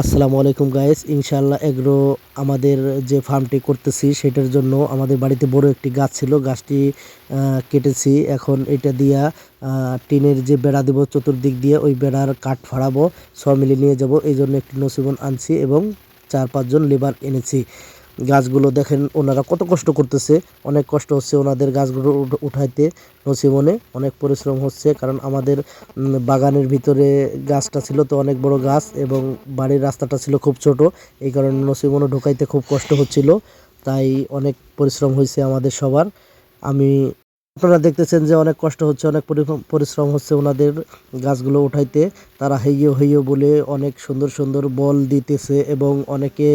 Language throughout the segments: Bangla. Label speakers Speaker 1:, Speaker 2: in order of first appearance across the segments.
Speaker 1: আসসালামু আলাইকুম গাইস ইনশাল্লাহ এগ্রো আমাদের যে ফার্মটি করতেছি, সেটার জন্য আমাদের বাড়িতে বড় একটি গাছ ছিল। গাছটি কেটেছি। এখন এটা দিয়া টিনের যে বেড়া দেবো চতুর্দিক দিয়ে, ওই বেড়ার কাঠ ফাড়াবো, সব মিলে নিয়ে যাব। এই জন্য একটি নসিবন আনছি এবং চার পাঁচজন লেবার এনেছি। গাছগুলো দেখেন, ওনারা কত কষ্ট করতেছে। অনেক কষ্ট হচ্ছে ওনাদের গাছগুলো উঠাইতে। নসিবনে অনেক পরিশ্রম হচ্ছে, কারণ আমাদের বাগানের ভিতরে গাছটা ছিল তো অনেক বড় গাছ এবং বাড়ির রাস্তাটা ছিল খুব ছোট। এই কারণে নসিবনে ঢোকাইতে খুব কষ্ট হচ্ছিল। তাই অনেক পরিশ্রম হয়েছে আমাদের সবার। আমি, আপনারা দেখতেছেন যে অনেক কষ্ট হচ্ছে, অনেক পরিশ্রম হচ্ছে ওনাদের গাছগুলো উঠাইতে। তারা হেইয়ো হেইয়ো বলে অনেক সুন্দর সুন্দর বল দিতেছে এবং অনেকে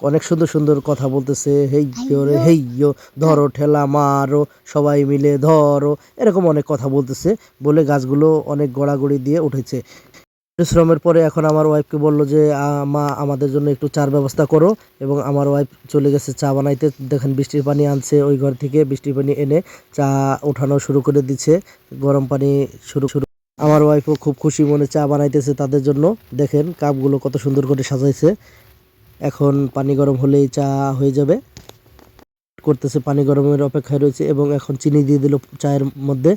Speaker 1: অনেক সুন্দর সুন্দর কথা বলতেছে হেইয়ো রে হেইয়ো ধরো ঠেলা মারো সবাই মিলে ধরো এরকম অনেক কথা বলতেছে বলে গাছগুলো অনেক গড়াগড়ি দিয়ে উঠেছে। পরিশ্রমের পরে এখন আমার ওয়াইফকে বলল যে মা আমাদের জন্য একটু চার ব্যবস্থা করো। এবং আমার ওয়াইফ চলে গেছে চা বানাইতে। দেখেন বৃষ্টির পানি আনছে ওই ঘর থেকে বৃষ্টির পানি এনে চা উঠানো শুরু করে দিচ্ছে। গরম পানি শুরু শুরু। আমার ওয়াইফও খুব খুশি মনে চা বানাইতেছে তাদের জন্য। দেখেন কাপগুলো কত সুন্দর করে সাজাইছে। এখন পানি গরম হলেই চা হয়ে যাবে। করতেছে পানি গরমের অপেক্ষায় রয়েছে এবং এখন চিনি দিয়ে দিল চায়ের মধ্যে।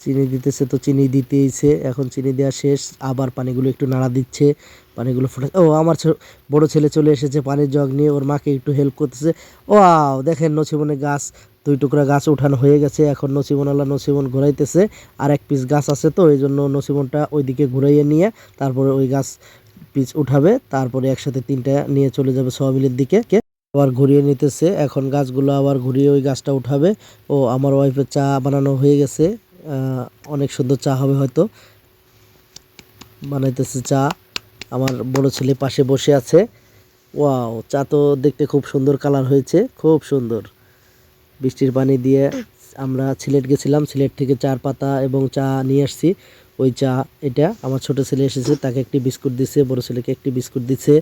Speaker 1: চিনি দিতেছে তো চিনি দিতেইছে, এখন চিনি দেওয়া শেষ। আবার পানিগুলো একটু নাড়া দিচ্ছে, পানিগুলো ফুটে ও, আমার বড় ছেলে চলে এসেছে পানির জগ নিয়ে, ওর মাকে একটু হেল্প করতেছে। ও আও দেখেন নছিবনে গাছ, দুই টুকরা গাছ উঠানো হয়ে গেছে। এখন নছিবনওয়ালা নছিবন ঘুরাইতেছে। আর এক পিস গাছ আছে তো এই জন্য নছিবনটা ওইদিকে ঘুরাইয়ে নিয়ে, তারপরে ওই গাছ পিস উঠাবে, তারপরে একসাথে তিনটা নিয়ে চলে যাবে সহমিলের দিকে। আবার ঘুরিয়ে নিতেছে, এখন গাছগুলো আবার ঘুরিয়ে ওই গাছটা উঠাবে। ও আমার ওয়াইফের চা বানানো হয়ে গেছে অনেক সুন্দর চা হবে হয়তো। বানাইতেছে চা, আমার বড় ছেলে পাশে বসে আছে। ওয়াও, চা তো দেখতে খুব সুন্দর কালার হয়েছে, খুব সুন্দর। বৃষ্টির পানি দিয়ে আমরা সিলেট গেছিলাম, সিলেট থেকে চার পাতা এবং চা নিয়ে আসছি। ওই চা, এটা আমার ছোট ছেলে এসেছে, তাকে একটি বিস্কুট দিছে, বড় ছেলেকে একটি বিস্কুট দিছে।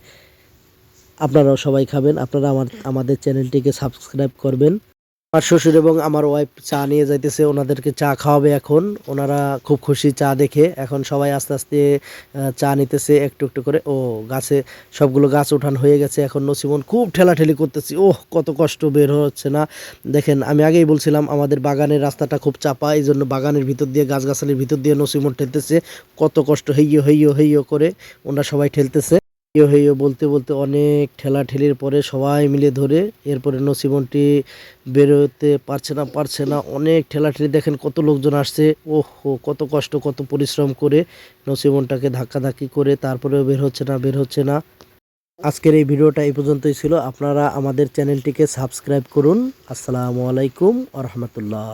Speaker 1: আপনারাও সবাই খাবেন, আপনারা আমার, আমাদের চ্যানেলটিকে সাবস্ক্রাইব করবেন। আমার শ্বশুর এবং আমার ওয়াইফ চা নিয়ে যাইতেছে, ওনাদেরকে চা খাওয়াবে এখন। ওনারা খুব খুশি চা দেখে। এখন সবাই আস্তে আস্তে চা নিতেছে একটু একটু করে। ও গাছে সবগুলো গাছ উঠান হয়ে গেছে। এখন নসিমন খুব ঠেলাঠেলি করতেছি। ওহ, কত কষ্ট বের হচ্ছে না? দেখেন, আমি আগেই বলছিলাম, আমাদের বাগানের রাস্তাটা খুব চাপা। এই জন্য বাগানের ভিতর দিয়ে, গাছগাছালির ভিতর দিয়ে নসিমন ঠেলতেছে। কত কষ্ট, হেইয়ো হেইয়ো হেইয়ো করে ওনারা সবাই ঠেলতেছে। হেইয়ো হেইয়ো বলতে বলতে অনেক ঠেলা ঠেলির পরে সবাই মিলে ধরে এরপরে নসিবনটি বেরোতে পারছে না পারছে না। অনেক ঠেলাঠেলি দেখেন কত লোকজন আসছে। ওহো, কত কষ্ট, কত পরিশ্রম করে নসিমনটাকে ধাক্কাধাক্কি করে তারপরেও বের হচ্ছে না, বের হচ্ছে না। আজকের এই ভিডিওটা এই পর্যন্তই ছিল। আপনারা আমাদের চ্যানেলটিকে সাবস্ক্রাইব করুন। আসসালামু আলাইকুম আ রহমতুল্লাহ।